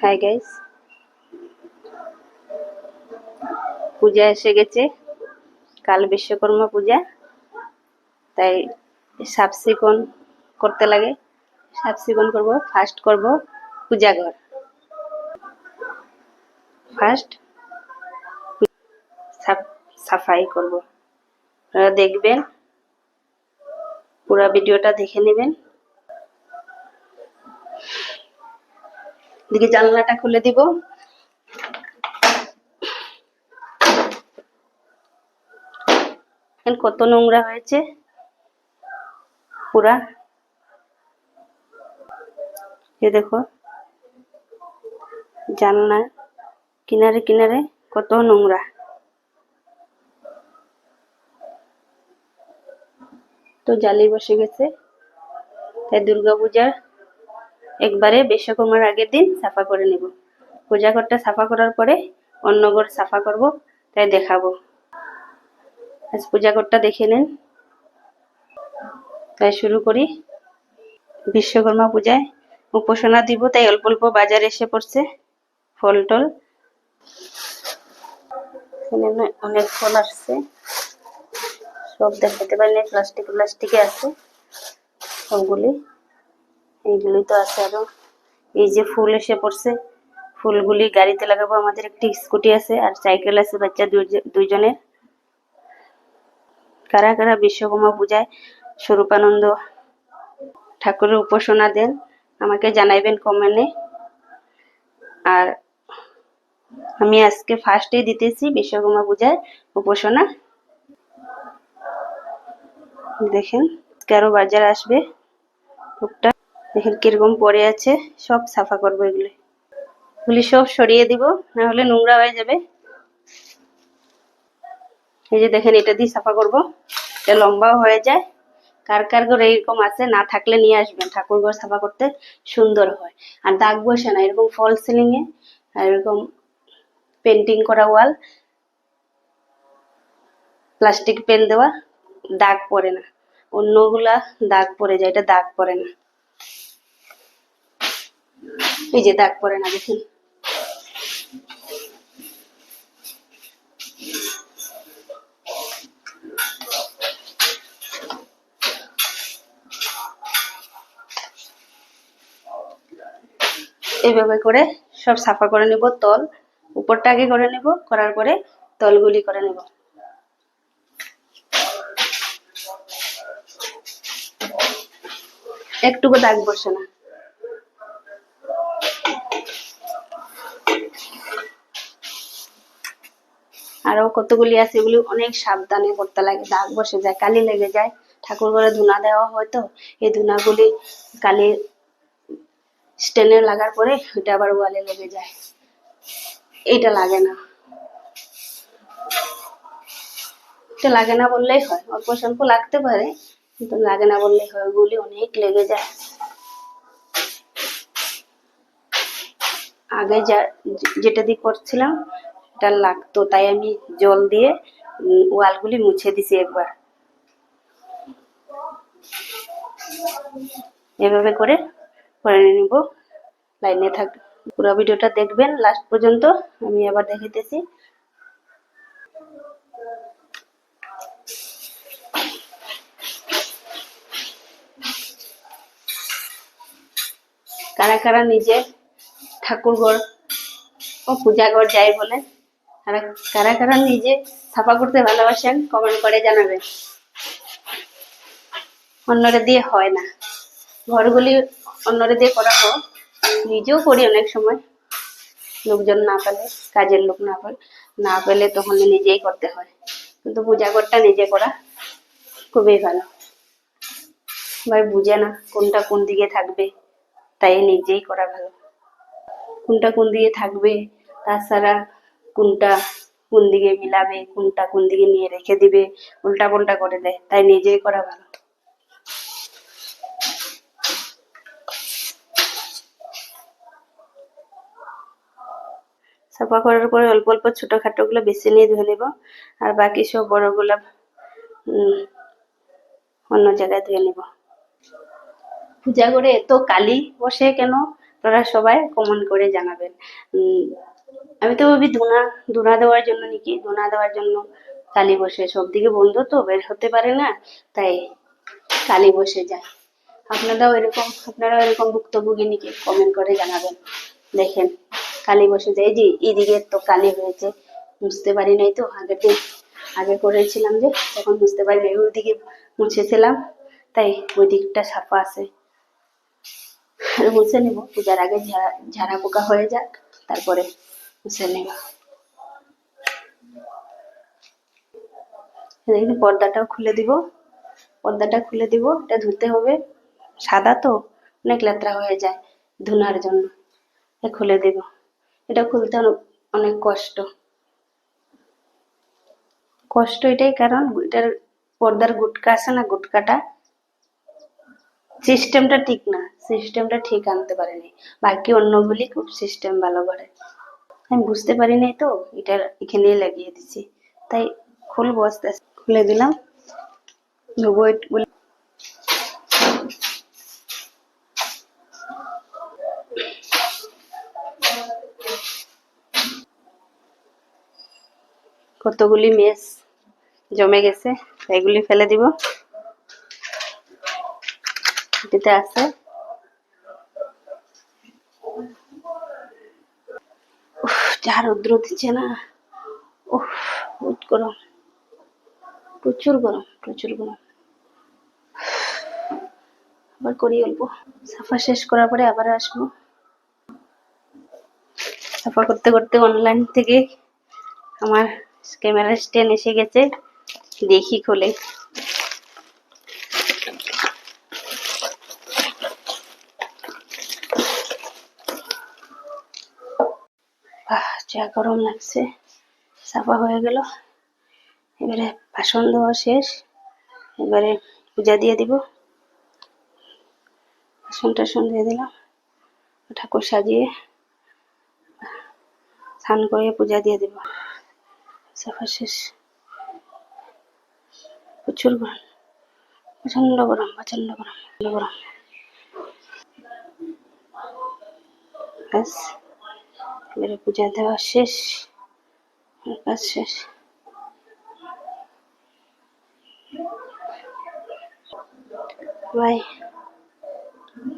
Hi guys পূজা এসে গেছে। কাল বিশ্বকর্মা পূজা। তাই সাফ সিকুন করতে লাগে। সাফ সিকুন করব ফার্স্ট করব পূজা ঘর। ফার্স্ট সাফাই করব। আপনারা দেখবেন, পুরো ভিডিওটা দেখে নেবেন। দিকে জানলাটা খুলে দিব। কত নোংরা হয়েছে। পুরা। এ দেখো, জানলা কিনারে কিনারে কত নোংরা। তো জালি বসে গেছে। তাই দুর্গা পূজার একবারে বিশ্বকর্মার আগের দিন সাফা করে নেব। পূজা ঘরটা সাফা করার পরে অন্য ঘর সাফা করব, তাই দেখাবো। আজ পূজা ঘরটা দেখে নেন। তাই শুরু করি। বিশ্বকর্মা পূজায় উপাসনা দিব, তাই অল্প অল্প বাজার এসে পড়ছে ফল টল। এখানে অনেক ফল আসছে। সব দেখাতে পারি প্লাস্টিক প্লাস্টিকে আছে সবগুলি। এইগুলি তো আছে আরও। এই যে ফুল এসে পড়ছে, ফুলগুলি গাড়িতে লাগাবো। আমাদের একটি স্কুটি আছে আর সাইকেল আছে বাচ্চা দুইজ- দুইজনের। কারা কারা বিশ্বকর্মা পূজায় স্বরূপানন্দ ঠাকুরের উপাসনা দেন, আমাকে জানাইবেন কমেন্টে। আর আমি আজকে ফার্স্টে দিতেছি বিশ্বকর্মা পূজায় উপাসনা। দেখেন কারও বাজার আসবে। টুকটাক। দেখেন কীরকম পড়ে আছে, সব সাফা করব এগুলো। এগুলি সব সরিয়ে দিব, না হলে নোংরা হয়ে যাবে। এই যে দেখেন, এটা দিয়ে সাফা করব। এটা লম্বাও হয়ে যায়। কার কার ঘরে এরকম আছে, না থাকলে নিয়ে আসবেন। ঠাকুর ঘর সাফা করতে সুন্দর হয়। আর দাগ বসে না, এরকম ফল সিলিং এ, আর এরকম পেন্টিং করা ওয়াল প্লাস্টিক পেন দেওয়া, দাগ পড়ে না। অন্যগুলা দাগ পড়ে যায়, এটা দাগ পড়ে না। এই যে দাগ না, দেখুন। এইভাবে করে সব সাফা করে নিব, তল। উপরটা আগে করে নিব, করার পরে তলগুলি করে নেব। একটুকু দাগ বসে না। আরও কতগুলি আছে এগুলি অনেক সাবধানে করতে লাগে, দাগ বসে যায়, কালি লেগে যায়। ঠাকুর ঘরে ধুনা দেওয়া হয় তো, এই ধুনাগুলি কালি স্টেনে লাগার পরে ওইটা আবার ওয়ালে লেগে যায়। এটা লাগে না। এটা লাগে না বললেই হয়, অল্প স্বল্প লাগতে পারে কিন্তু লাগে না বললেই হয় ওগুলি অনেক লেগে যায়। আগে যা, যেটা দিয়ে করছিলাম এটা লাগতো, তাই আমি জল দিয়ে ওয়ালগুলি মুছে দিছি একবার। এভাবে করে করে নিব। লাইনে থাক পুরো ভিডিওটা দেখবেন, লাস্ট পর্যন্ত। আমি আবার দেখাইতেছি। কারা কারা নিজে ঠাকুর ঘর ও পূজা ঘর যাই বলে, তারা কারা কারা নিজে ছাপা করতে ভালোবাসেন কমেন্ট করে জানাবেন অন্যরা দিয়ে হয় না। ঘরগুলি অন্যরা দিয়ে করা হোক নিজেও করি অনেক সময়। লোকজন না পেলে, কাজের লোক না পেলে না পেলে তখন নিজেই করতে হয়। কিন্তু পূজা ঘরটা নিজে করা খুবই ভালো। ভাই বুঝে না কোনটা কোন দিকে থাকবে। তাই নিজেই করা ভালো। কোনটা কোন দিকে থাকবে, তাছাড়া কোনটা কোন দিকে মিলাবে, কোনটা কোন দিকে নিয়ে রেখে দিবে উল্টা পাল্টা করে দেয়, তাই নিজেই করা ভালো। সাফা করার পরে অল্প অল্প ছোটখাটো গুলো বেছে নিয়ে ধুয়ে নেব, আর বাকি সব বড়গুলো অন্য জায়গায় ধুয়ে নেব। পূজা করে এত কালি বসে কেন? তোরা সবাই কমেন্ট করে জানাবেন। আমি তো ভাবি ধুনা ধুনা দেওয়ার জন্য নাকি? ধুনা দেওয়ার জন্য কালি বসে। সব দিকে বন্ধ তো, বের হতে পারে না, তাই কালি বসে যায়। আপনারাও এরকম আপনারাও এরকম ভুক্তভোগী নাকি? কমেন্ট করে জানাবেন। দেখেন, কালি বসে যায়। যে এদিকে তো কালি হয়েছে। বুঝতে পারি নাই তো, আগের দিন, আগে করেছিলাম যে, তখন বুঝতে পারি নাই। ওইদিকে মুছেছিলাম, তাই ওই দিকটা সাফা আছে। মুছে নেব। পূজার আগে ঝাড়া পোকা হয়ে যাক, তারপরে মুছে নেব। পর্দাটাও খুলে দিব। পর্দাটা খুলে দিব, এটা ধুতে হবে। সাদা তো, অনেক লেত্রা হয়ে যায় ধুনার জন্য। খুলে দেব। এটা খুলতে অনেক কষ্ট। কষ্ট এটাই কারণ, এটার পর্দার গুটকা আছে না, গুটকাটা? সিস্টেমটা ঠিক না। সিস্টেমটা ঠিক আনতে পারেনি। বাকি অন্যগুলি খুব সিস্টেম ভালো করে। আমি বুঝতে পারি নাই তো, এটা এখানেই লাগিয়ে দিছি তাই খুলবো আস্তে খুলে দিলাম। কতগুলি মেস জমে গেছে, এগুলি ফেলে দিব। এটিতে আছে যা রৌদ্র দিচ্ছে না। উফ গরম। প্রচুর গরম প্রচুর গরম। আবার করি অল্প। সাফা শেষ করার পরে আবার আসব। সাফা করতে করতে অনলাইন থেকে আমার ক্যামেরা স্ট্যান্ড এসে গেছে। দেখি খুলে। যা গরম লাগছে, সাফা হয়ে গেল। এবারে বাসন দেওয়া শেষ। এবারে পূজা দিয়ে দিব। বাসন টাসন দিয়ে দিলাম। ঠাকুর সাজিয়ে স্নান করে পূজা দিয়ে দিব। সাফা শেষ। প্রচুর গরম। প্রচণ্ড গরম প্রচণ্ড গরম, প্রচণ্ড গরম। ব্যাস। এবারে পূজা দেওয়া শেষ কাজ শেষ বাই